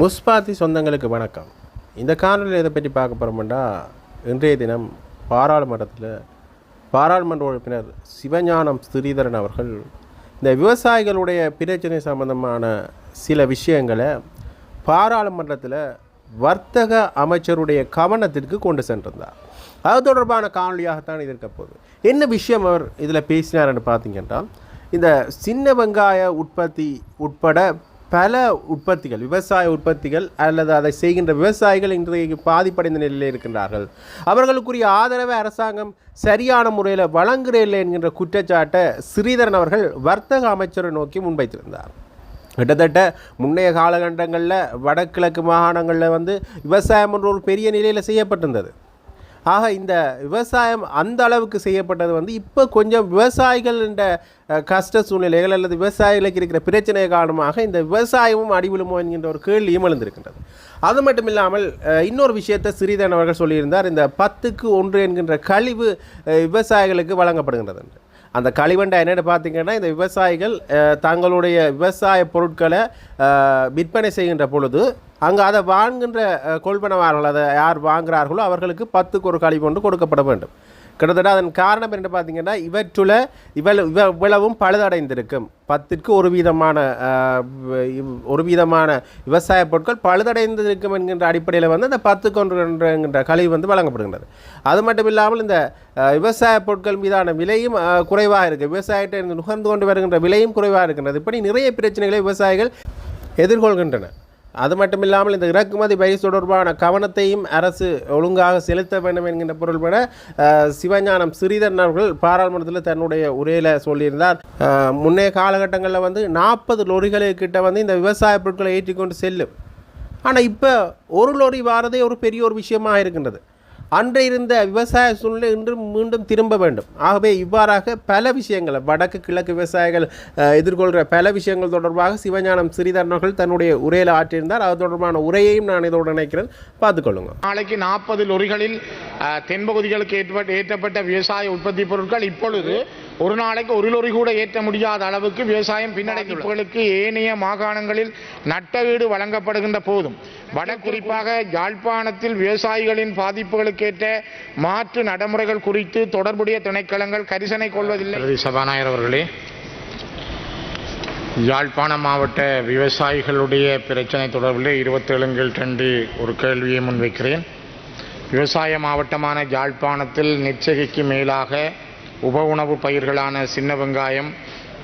முஸ்பாத்தி சொந்தங்களுக்கு வணக்கம். இந்த காணொலியில் இதை பற்றி பார்க்க போகிறோம்னா இன்றைய தினம் பாராளுமன்றத்தில் பாராளுமன்ற உறுப்பினர் சிவஞானம் ஸ்ரீதரன் அவர்கள் இந்த விவசாயிகளுடைய பிரச்சனை சம்பந்தமான சில விஷயங்களை பாராளுமன்றத்தில் வர்த்தக அமைச்சருடைய கவனத்திற்கு கொண்டு சென்றிருந்தார். அது தொடர்பான காணொலியாகத்தான் இது இருக்க போகுது. என்ன விஷயம் அவர் இதில் பேசினார்னு பார்த்தீங்கன்னா இந்த சின்ன வெங்காய உற்பத்தி உட்பட பல உற்பத்திகள் விவசாய உற்பத்திகள் அல்லது அதை செய்கின்ற விவசாயிகள் இன்றைக்கு பாதிப்படைந்த நிலையில் இருக்கின்றார்கள். அவர்களுக்குரிய ஆதரவை அரசாங்கம் சரியான முறையில் வழங்குறதில்லை என்கின்ற குற்றச்சாட்டை ஸ்ரீதரன் அவர்கள் வர்த்தக அமைச்சரை நோக்கி முன்வைத்திருந்தார். கிட்டத்தட்ட முன்னைய காலகட்டங்களில் வடகிழக்கு மாகாணங்களில் வந்து விவசாயம் என்ற ஒரு பெரிய நிலையில் செய்யப்பட்டிருந்தது. ஆக இந்த விவசாயம் அந்த அளவுக்கு செய்யப்பட்டது வந்து இப்போ கொஞ்சம் விவசாயிகள் என்ற கஷ்ட சூழ்நிலைகள் அல்லது விவசாயிகளுக்கு இருக்கிற பிரச்சனை காரணமாக இந்த விவசாயமும் அடிவிழுமோ என்கின்ற ஒரு கேள்வியும் எழுந்திருக்கின்றது. அது மட்டும் இல்லாமல் இன்னொரு விஷயத்தை சிறிதன் அவர்கள் சொல்லியிருந்தார். இந்த பத்துக்கு ஒன்று என்கின்ற கழிவு விவசாயிகளுக்கு வழங்கப்படுகின்றது என்று. அந்த கழிவண்டை என்னென்னு பார்த்தீங்கன்னா இந்த விவசாயிகள் தங்களுடைய விவசாய பொருட்களை விற்பனை செய்கின்ற பொழுது அங்கே அதை வாங்குகின்ற கொள்பனவார்கள் அதை யார் வாங்குகிறார்களோ அவர்களுக்கு பத்துக்கு ஒரு கழிவு ஒன்று கொடுக்கப்பட வேண்டும். கிட்டத்தட்ட அதன் காரணம் என்ன பார்த்தீங்கன்னா இவற்றுல இவ்வளவு இவ- இவ்வளவும் பழுதடைந்திருக்கும். பத்திற்கு ஒரு விதமான ஒரு விதமான விவசாய பொருட்கள் பழுதடைந்திருக்கும் என்கின்ற அடிப்படையில் வந்து அந்த பத்துக்கு ஒன்று என்கின்ற கழிவு வந்து வழங்கப்படுகின்றது. அது மட்டும் இல்லாமல் இந்த விவசாய பொருட்கள் மீதான விலையும் குறைவாக இருக்குது விவசாயத்தை இருந்து நுகர்ந்து கொண்டு வருகின்ற விலையும் குறைவாக இருக்கின்றது. இப்படி நிறைய பிரச்சனைகளை விவசாயிகள் எதிர்கொள்கின்றன அது மட்டும் இல்லாமல் இந்த இறக்குமதி பயிர் தொடர்பான கவனத்தையும் அரசு ஒழுங்காக செலுத்த வேண்டும் என்கின்ற பொருள்பட சிவஞானம் ஸ்ரீதரன் அவர்கள் பாராளுமன்றத்தில் தன்னுடைய உரையில் சொல்லியிருந்தார். முன்னே முன்னைய காலகட்டங்களில் வந்து நாற்பது லொரிகளுக்கிட்ட வந்து இந்த விவசாய பொருட்களை ஏற்றிக்கொண்டு செல்லும். ஆனால் இப்போ ஒரு லொரி வாரதே ஒரு பெரிய ஒரு விஷயமாக இருக்கின்றது. அன்று இருந்த விவசாய சூழ்நிலை இன்று மீண்டும் திரும்ப வேண்டும். ஆகவே இவ்வாறாக பல விஷயங்கள் வடக்கு கிழக்கு விவசாயிகள் எதிர்கொள்கிற பல விஷயங்கள் தொடர்பாக சிவஞானம் சிறிதரன் அவர்கள் தன்னுடைய உரையில் ஆற்றியிருந்தார். அது தொடர்பான உரையையும் நான் இதோடு நினைக்கிறேன் பார்த்துக்கொள்ளுங்க நாளைக்கு நாற்பது லொரிகளில் தென்பகுதிகளுக்கு ஏற்றப்பட்ட ஏற்றப்பட்ட விவசாய உற்பத்தி பொருட்கள் இப்பொழுது ஒரு நாளைக்கு ஒரு லொரி கூட ஏற்ற முடியாத அளவுக்கு விவசாயம் பின்னடைப்புகளுக்கு ஏனைய மாகாணங்களில் நட்டஈடு வழங்கப்படுகின்ற போதும். வட குறிப்பாக யாழ்ப்பாணத்தில் விவசாயிகளின் பாதிப்புகளுக்கேற்ற மாற்று நடைமுறைகள் குறித்து தொடர்புடைய திணைக்களங்கள் கரிசனை கொள்வதில்லை. சபாநாயகர் அவர்களே யாழ்ப்பாண மாவட்ட விவசாயிகளுடைய பிரச்சனை தொடர்பில் இருபத்தேழுங்கள் ரெண்டு ஒரு கேள்வியை முன்வைக்கிறேன். விவசாய மாவட்டமான யாழ்ப்பாணத்தில் நிச்சகைக்கு மேலாக உப உணவு பயிர்களான சின்ன வெங்காயம்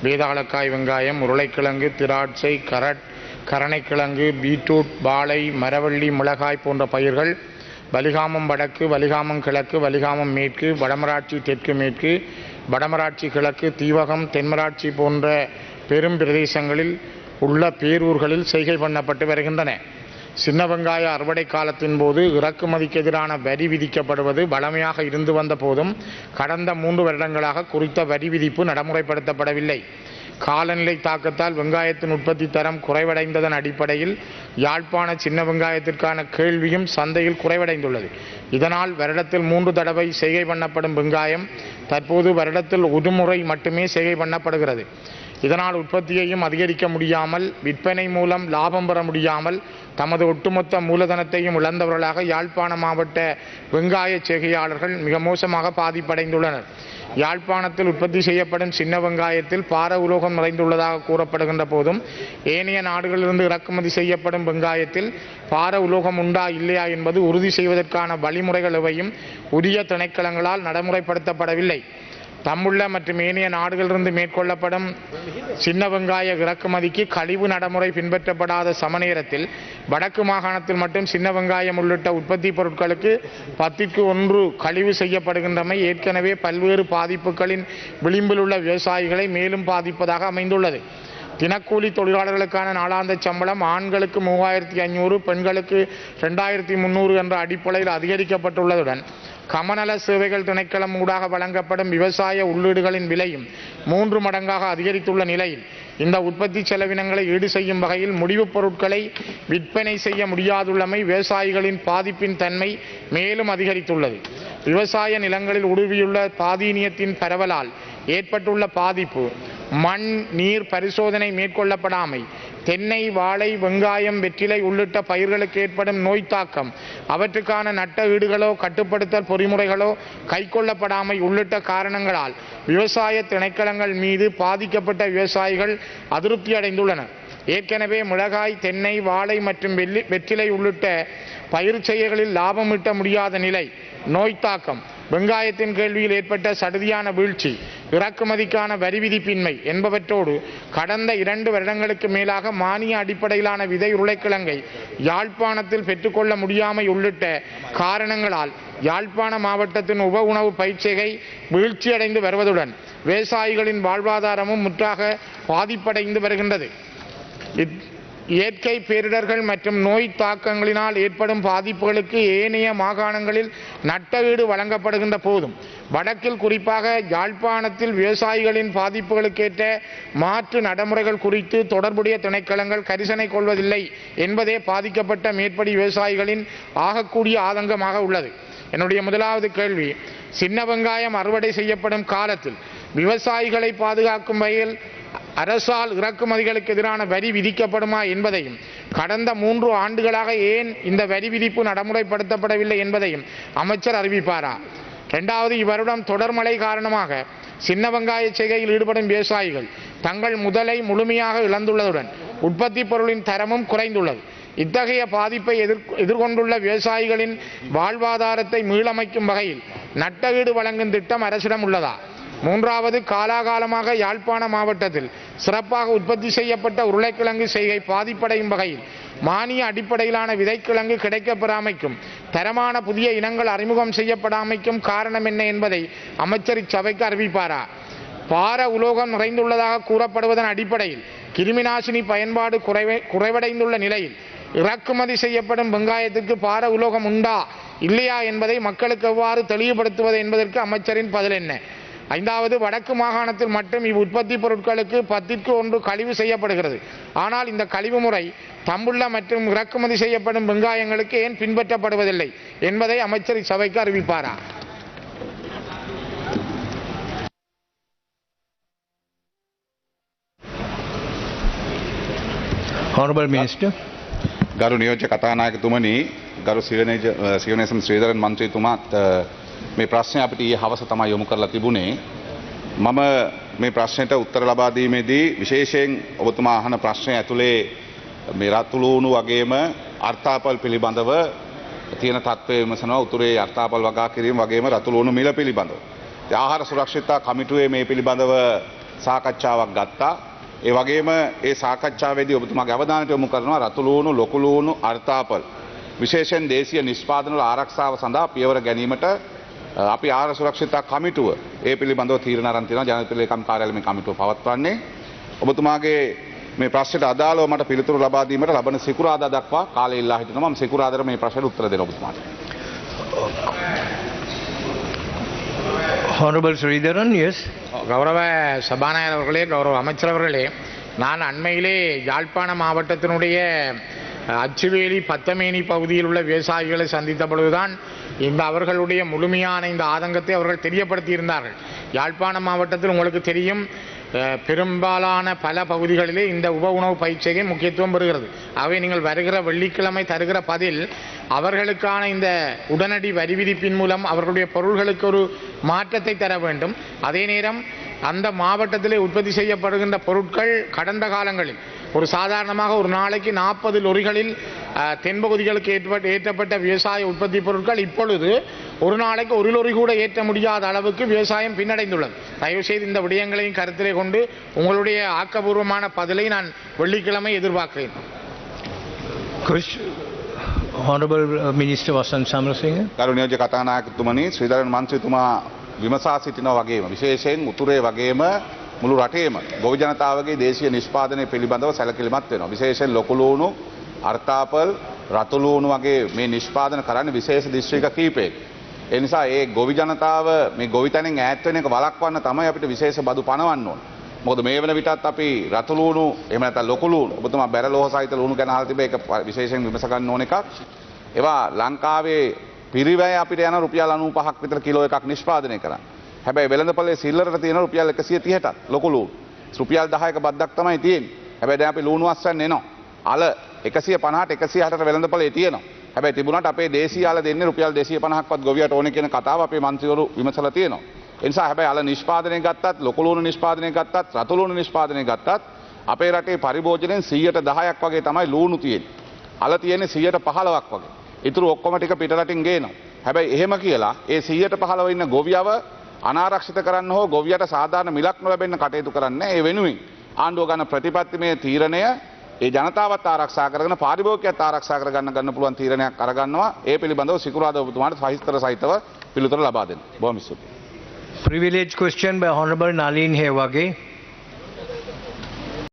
வேதாளக்காய் வெங்காயம் உருளைக்கிழங்கு திராட்சை கரட் கரணைக்கிழங்கு பீட்ரூட் வாழை மரவள்ளி மிளகாய் போன்ற பயிர்கள் வலிகாமம் வடக்கு வலிகாமம் கிழக்கு வலிகாமம் மேற்கு வடமராட்சி தெற்கு மேற்கு வடமராட்சி கிழக்கு தீவகம் தென்மராட்சி போன்ற பெரும் பிரதேசங்களில் உள்ள பேரூர்களில் செய்கை பண்ணப்பட்டு வருகின்றன. சின்ன வெங்காய அறுவடை காலத்தின் போது இறக்குமதிக்கு எதிரான வரி விதிக்கப்படுவது வழமையாக இருந்து வந்த போதும் கடந்த மூன்று வருடங்களாக குறித்த வரி விதிப்பு நடைமுறைப்படுத்தப்படவில்லை. காலநிலை தாக்கத்தால் வெங்காயத்தின் உற்பத்தி தரம் குறைவடைந்ததன் அடிப்படையில் யாழ்ப்பாண சின்ன வெங்காயத்திற்கான கேள்வியும் சந்தையில் குறைவடைந்துள்ளது. இதனால் வருடத்தில் மூன்று தடவை செய்கை பண்ணப்படும் வெங்காயம் தற்போது வருடத்தில் ஒரு முறை மட்டுமே செய்கை பண்ணப்படுகிறது. இதனால் உற்பத்தியையும் அதிகரிக்க முடியாமல் விற்பனை மூலம் லாபம் பெற முடியாமல் தமது ஒட்டுமொத்த மூலதனத்தையும் இழந்தவர்களாக யாழ்ப்பாண மாவட்ட வெங்காய செய்கையாளர்கள் மிக மோசமாக பாதிப்படைந்துள்ளனர். யாழ்ப்பாணத்தில் உற்பத்தி செய்யப்படும் சின்ன வெங்காயத்தில் பார உலோகம் நிறைந்துள்ளதாக கூறப்படுகின்ற போதும் ஏனைய நாடுகளிலிருந்து இறக்குமதி செய்யப்படும் வெங்காயத்தில் பார உலோகம் உண்டா இல்லையா என்பது உறுதி செய்வதற்கான வழிமுறைகள் எவையும் உரிய திணைக்களங்களால் நடைமுறைப்படுத்தப்படவில்லை. தம்முள்ள மற்றும் ஏனைய நாடுகளிலிருந்து மேற்கொள்ளப்படும் சின்ன வெங்காய இறக்குமதிக்கு கழிவு நடைமுறை பின்பற்றப்படாத சமநேரத்தில் வடக்கு மாகாணத்தில் மட்டும் சின்ன வெங்காயம் உள்ளிட்ட உற்பத்தி பொருட்களுக்கு பத்திற்கு ஒன்று கழிவு செய்யப்படுகின்றமை ஏற்கனவே பல்வேறு பாதிப்புகளின் விளிம்பில் உள்ள விவசாயிகளை மேலும் பாதிப்பதாக அமைந்துள்ளது. தினக்கூலி தொழிலாளர்களுக்கான நாளாந்த சம்பளம் ஆண்களுக்கு மூவாயிரத்தி ஐநூறு பெண்களுக்கு ரெண்டாயிரத்தி முந்நூறு என்ற அடிப்படையில் அதிகரிக்கப்பட்டுள்ளதுடன் கமநல சேவைகள் திணைக்களம் ஊடாக வழங்கப்படும் விவசாய உள்ளீடுகளின் விலையும் மூன்று மடங்காக அதிகரித்துள்ள நிலையில் இந்த உற்பத்தி செலவினங்களை ஈடு செய்யும் வகையில் முடிவுப் பொருட்களை விற்பனை செய்ய முடியாதுள்ளமை விவசாயிகளின் பாதிப்பின் தன்மை மேலும் அதிகரித்துள்ளது. விவசாய நிலங்களில் உருவியுள்ள பாதீனியத்தின் பரவலால் ஏற்பட்டுள்ள பாதிப்பு மண் நீர் பரிசோதனை மேற்கொள்ளப்படாமை தென்னை வாழை வெங்காயம் வெற்றிலை உள்ளிட்ட பயிர்களுக்கு ஏற்படும் நோய் தாக்கம். அவற்றுக்கான நட்ட ஈடுகளோ கட்டுப்படுத்தல் பொறிமுறைகளோ கைக்கொள்ளப்படாமை உள்ளிட்ட காரணங்களால் விவசாய திணைக்களங்கள் மீது பாதிக்கப்பட்ட விவசாயிகள் அதிருப்தி அடைந்துள்ளனர். ஏற்கனவே மிளகாய் தென்னை வாழை மற்றும் வெள்ளி வெற்றிலை உள்ளிட்ட பயிர் செய்கைகளில் லாபம் ஈட்ட முடியாத நிலை நோய் தாக்கம். வெங்காயத்தின் கேள்வியில் ஏற்பட்ட சடுதியான வீழ்ச்சி இறக்குமதிக்கான வரி விதிப்பின்மை என்பவற்றோடு கடந்த இரண்டு வருடங்களுக்கு மேலாக மானிய அடிப்படையிலான விதை உருளைக்கிழங்கை யாழ்ப்பாணத்தில் பெற்றுக்கொள்ள முடியாமை உள்ளிட்ட காரணங்களால் யாழ்ப்பாண மாவட்டத்தின் உப உணவு பயிற்சிகை வீழ்ச்சியடைந்து வருவதுடன் விவசாயிகளின் வாழ்வாதாரமும் முற்றாக பாதிப்படைந்து வருகின்றது. இத்- இயற்கை பேரிடர்கள் மற்றும் நோய் தாக்கங்களினால் ஏற்படும் பாதிப்புகளுக்கு ஏனைய மாகாணங்களில் நட்டஈடு வழங்கப்படுகின்ற போதும் வடக்கில் குறிப்பாக யாழ்ப்பாணத்தில் விவசாயிகளின் பாதிப்புகளுக்கேற்ற மாற்று நடைமுறைகள் குறித்து தொடர்புடைய திணைக்களங்கள் கரிசனை கொள்வதில்லை என்பதே பாதிக்கப்பட்ட மேற்படி விவசாயிகளின் ஆகக்கூடிய ஆதங்கமாக உள்ளது. என்னுடைய முதலாவது கேள்வி சின்ன வெங்காயம் அறுவடை செய்யப்படும் காலத்தில் விவசாயிகளை பாதுகாக்கும் வகையில் அரசால் இறக்குமதிகளுக்கு எதிரான வரி விதிக்கப்படுமா என்பதையும் கடந்த மூன்று ஆண்டுகளாக ஏன் இந்த வரி விதிப்பு நடைமுறைப்படுத்தப்படவில்லை என்பதையும் அமைச்சர் அறிவிப்பாரா? இரண்டாவது இவ்வருடம் தொடர்மழை காரணமாக சின்ன வெங்காய செய்கையில் ஈடுபடும் விவசாயிகள் தங்கள் முதலை முழுமையாக இழந்துள்ளதுடன் உற்பத்தி பொருளின் தரமும் குறைந்துள்ளது. இத்தகைய பாதிப்பை எதிர் எதிர்கொண்டுள்ள விவசாயிகளின் வாழ்வாதாரத்தை மீளமைக்கும் வகையில் நட்டஈடு வழங்கும் திட்டம் அரசிடம் உள்ளதா? மூன்றாவது காலாகாலமாக யாழ்ப்பாண மாவட்டத்தில் சிறப்பாக உற்பத்தி செய்யப்பட்ட உருளைக்கிழங்கு செய்கை பாதிப்படையும் வகையில் மானிய அடிப்படையிலான விதைக்கிழங்கு கிடைக்கப்பெறாமைக்கும் தரமான புதிய இனங்கள் அறிமுகம் செய்யப்படாமைக்கும் காரணம் என்ன என்பதை அமைச்சர் இச்சபைக்கு அறிவிப்பாரா? பார உலோகம் நிறைந்துள்ளதாக கூறப்படுவதன் அடிப்படையில் கிருமிநாசினி பயன்பாடு குறைவை குறைவடைந்துள்ள நிலையில் இறக்குமதி செய்யப்படும் வெங்காயத்திற்கு பார உலோகம் உண்டா இல்லையா என்பதை மக்களுக்கு எவ்வாறு தெளிவுபடுத்துவது என்பதற்கு அமைச்சரின் பதில் என்ன? ஐந்தாவது வடக்கு மாகாணத்தில் மட்டும் இவ் உற்பத்தி பொருட்களுக்கு பத்திற்கு ஒன்று கழிவு செய்யப்படுகிறது ஆனால் இந்த கழிவு முறை தம்புள்ள மற்றும் இறக்குமதி செய்யப்படும் வெங்காயங்களுக்கு ஏன் பின்பற்றப்படுவதில்லை என்பதை அமைச்சர் இச்சபைக்கு அறிவிப்பாரா Honorable Minister. ගරු නියෝජ්‍ය කතානායකතුමනි ගරු සිවනේසම් ශ්‍රීධරන් මන්ත්‍රීතුමාත් අ, මේ ප්‍රශ්නය අපිට ඊයේ හවස තමයි යොමු කරලා තිබුණේ. මම මේ ප්‍රශ්නයට උත්තර ලබා දීමේදී විශේෂයෙන් ඔබතුමා අහන ප්‍රශ්නය ඇතුලේ මේ රතුළුණු වගේම අර්ථාපල් පිළිබඳව තියෙන තත්ත්වය විමසනවා උතුරේ අර්ථාපල් වගා කිරීම වගේම රතුළුණු මිල පිළිබඳව. ඉතින් ආහාර සුරක්ෂිතතා කමිටුවේ මේ පිළිබඳව සාකච්ඡාවක් ගත්තා. ඒ වගේම ඒ සාකච්ඡාවේදී ඔබතුමාගේ අවධානයට යොමු කරනවා රතුළුණු ලොකුළුණු අර්ථාපල් විශේෂයෙන් දේශීය නිෂ්පාදන වල ආරක්ෂාව සඳහා පියවර ගැනීමට අ, අපි ආහාර සුරක්ෂිතතා කමිටුව ඒ පිළිබඳව තීරණ අරන් තියෙනවා ජනාධිපති ලේකම් කාර්යාලය මේ කමිටුව පවත්වන්නේ ඔබතුමාගේ මේ ප්‍රශ්නයට අදාළව මට පිළිතුරු ලබා දීමට ලබන සිකුරාදා දක්වා කාලය ඉල්ලා හිටිනවා මම සිකුරාදාට මේ ප්‍රශ්නයට උත්තර දෙන්න ඔබතුමාට Honorable Sridharan, yes. கௌரவ சபாநாயகர் அவர்களே கௌரவ அமைச்சர் அவர்களே நான் அண்மையிலே யாழ்ப்பாண மாவட்டத்தினுடைய அஹ், அச்சுவேலி பத்தமேனி பகுதியில் உள்ள விவசாயிகளை சந்தித்த பொழுதுதான் இந்த அவர்களுடைய முழுமையான இந்த ஆதங்கத்தை அவர்கள் தெரியப்படுத்தியிருந்தார்கள். யாழ்ப்பாண மாவட்டத்தில் உங்களுக்கு தெரியும் பெரும்பாலான பல பகுதிகளிலே இந்த உப உணவு பயிற்சிகை முக்கியத்துவம் பெறுகிறது. ஆகவே நீங்கள் வருகிற வெள்ளிக்கிழமை தருகிற பதில் அவர்களுக்கான இந்த உடனடி வரி விதிப்பின் மூலம் அவர்களுடைய பொருள்களுக்கு ஒரு மாற்றத்தை தர வேண்டும். அதே நேரம் அந்த மாவட்டத்திலே உற்பத்தி செய்யப்படுகின்ற பொருட்கள் கடந்த காலங்களில் ஒரு சாதாரணமாக ஒரு நாளைக்கு நாற்பது லொரிகளில் அஹ், தென்பகுதிகளுக்கு ஏற்பட்ட ஏற்றப்பட்ட விவசாய உற்பத்தி பொருட்கள் இப்பொழுது ஒரு நாளைக்கு ஒரு லொரி கூட ஏற்ற முடியாத அளவுக்கு விவசாயம் பின்னடைந்துள்ளது தயவுசெய்து இந்த விடயங்களையும் கருத்திலே கொண்டு உங்களுடைய ஆக்கபூர்வமான பதிலை நான் வெள்ளிக்கிழமை எதிர்பார்க்கிறேன் Question. Honorable uh, Minister Vasan Samarasinha. ගරු නියෝජ්‍ය කතානායකතුමනි ශ්‍රීධරන් මන්ත්‍රීතුමා විමසා සිටිනවා වගේම විශේෂයෙන් උතුරේ වගේම මුළු රටේම ගොවි ජනතාවගේ දේශීය නිෂ්පාදනය පිළිබඳව සැලකිලිමත් වෙනවා. විශේෂයෙන් ලොකුලූණු, අර්ථාපල්, රතුලූණු වගේ මේ නිෂ්පාදන කරන්නේ විශේෂ දිස්ත්‍රික්ක කීපයක. ඒ නිසා ඒ ගොවි ජනතාව මේ ගොවි තැනින් ඈත් වෙන එක වළක්වන්න තමයි අපිට විශේෂ බදු පනවන්න ඕන. මොකද මේ වෙන විටත් අපි රතුලූණු එහෙම නැත්නම් ලොකුලූණු ඔබතුමා බැරලෝහ සහිත ලූණු ගැන අහලා තිබේ ඒක ප- විශේෂයෙන් විමස ගන්න ඕන එකක්. ඒවා ලංකාවේ පිරිවැය අපිට යන රුපියල් 95ක් විතර කිලෝ එකක් නිෂ්පාදනය කරන්න. හැබැයි වෙළඳපොලේ සිල්ලරට තියෙන රුපියල් 130ටත් ලොකු ලූණු. රුපියල් 10ක බද්දක් තමයි තියෙන්නේ. හැබැයි දැන් අපි ලූණු අස්සන්න එනවා. අල 150ට 160ට වෙළඳපොලේ තියෙනවා. හැබැයි තිබුණාට අපේ දේශීය අල දෙන්නේ රුපියල් 250ක්වත් ගොවියට ඕනේ කියන කතාව අපේ මන්ත්‍රීවරු විමසලා තියෙනවා. ඒ නිසා හැබැයි අල නිෂ්පාදනය ගත්තත්, ලොකු ලූණු නිෂ්පාදනය ගත්තත්, රතු ලූණු නිෂ්පාදනය ගත්තත් අපේ රටේ පරිභෝජනයෙන් 110ක් වගේ තමයි ලූණු තියෙන්නේ. අල තියෙන්නේ 115ක් වගේ. ඉතුරු ඔක්කොම ටික පිටරටින් ගේනවා. හැබැයි එහෙම කියලා ඒ 115 ඉන්න ගොවියව අනාරක්ෂිත කරන්න හෝ ගොවියට සාධාරණ මිලක් නොලැබෙන්න කටයුතු කරන්න ඒ වෙනුවෙන් ආණ්ඩුව ගන්න ප්‍රතිපත්තිමය තීරණය ඒ ජනතාවත් ආරක්ෂා කරගෙන පාරිභෝගිකයත් ආරක්ෂා කරගන්න ගන්න පුළුවන් තීරණයක් අරගන්නවා ඒ පිළිබඳව සිකුරාදා ඔබතුමාට සහිස්තර සහිතව පිළිතුර ලබා දෙන්න. බොහොම ස්තුතියි. Privilege question by Honorable Nalin Hewage.